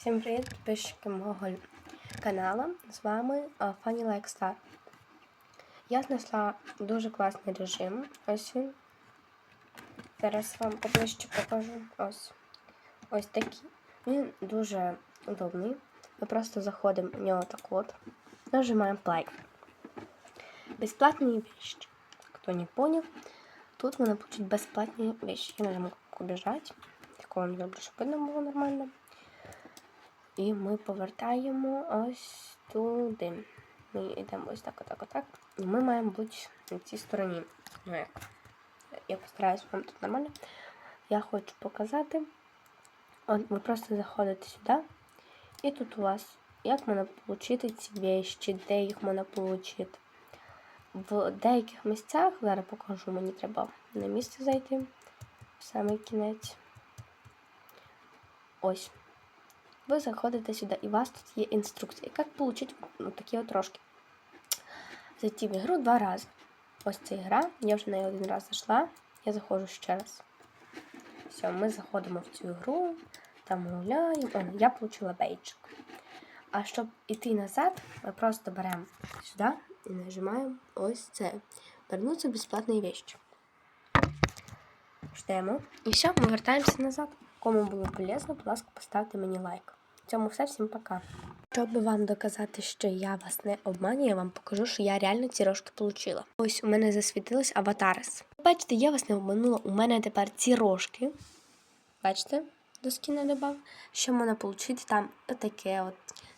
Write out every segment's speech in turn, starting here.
Всім привіт, підписчики мого каналу. З вами Funny Like Star. Я знайшла дуже класний режим. Ось він. Зараз вам поближче покажу. Ось. Ось такий. Він дуже удобний. Ми просто заходимо в нього так от. Нажимаємо play. Бесплатные вещи. Кто не понял, тут можно получить бесплатные вещи. Я нажму кнопку бежать. Такого не роблю, щоб видно було нормально. І ми повертаємо ось туди. Ми йдемо ось так, отак, отак. І ми маємо бути на цій стороні. Ну як? Я постараюсь вам тут нормально. Я хочу показати. От ви просто заходите сюди. І тут у вас як можна отримати ці вещі, де їх можна отримати. В деяких місцях, зараз покажу, мені треба на місце зайти. В самий кінець. Ось. Ви заходите сюди, і у вас тут є інструкція. Як отримати ну, такі от трошки. Зайти в ігру два рази. Ось ця гра. Я вже на неї один раз зайшла. Я заходжу ще раз. Все, ми заходимо в цю ігру, там гуляємо. О, я отримала бейджик. А щоб іти назад, ми просто беремо сюди і нажимаємо ось це. Вернуться безплатні вещи. Ждемо. І все, ми вертаємося назад. Кому було полезно, будь ласка, поставте мені лайк. Цьому все, всім пока. Щоб вам доказати, що я вас не обманюю, я вам покажу, що я реально ці рожки отримала. Ось у мене засвітились аватарис. Бачите, я вас не обманула. У мене тепер ці рожки. Бачите, до скіна додав. Що можна отримати там таке от.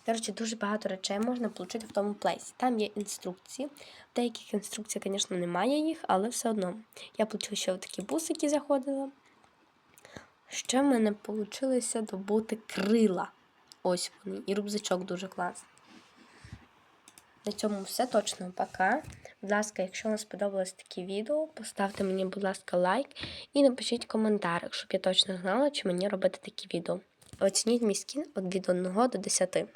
Речі, дуже багато речей можна отримати в тому плейсі. Там є інструкції. В деяких інструкцій, звісно, немає їх, але все одно. Я отримала ще такі бусики заходила. Ще в мене вийшло добути крила. Ось вони. І рубзичок дуже класний. На цьому все точно пока. Будь ласка, якщо вам сподобалось таке відео, поставте мені, будь ласка, лайк і напишіть коментар, щоб я точно знала, чи мені робити такі відео. Оцініть мій скін від 1 до 10.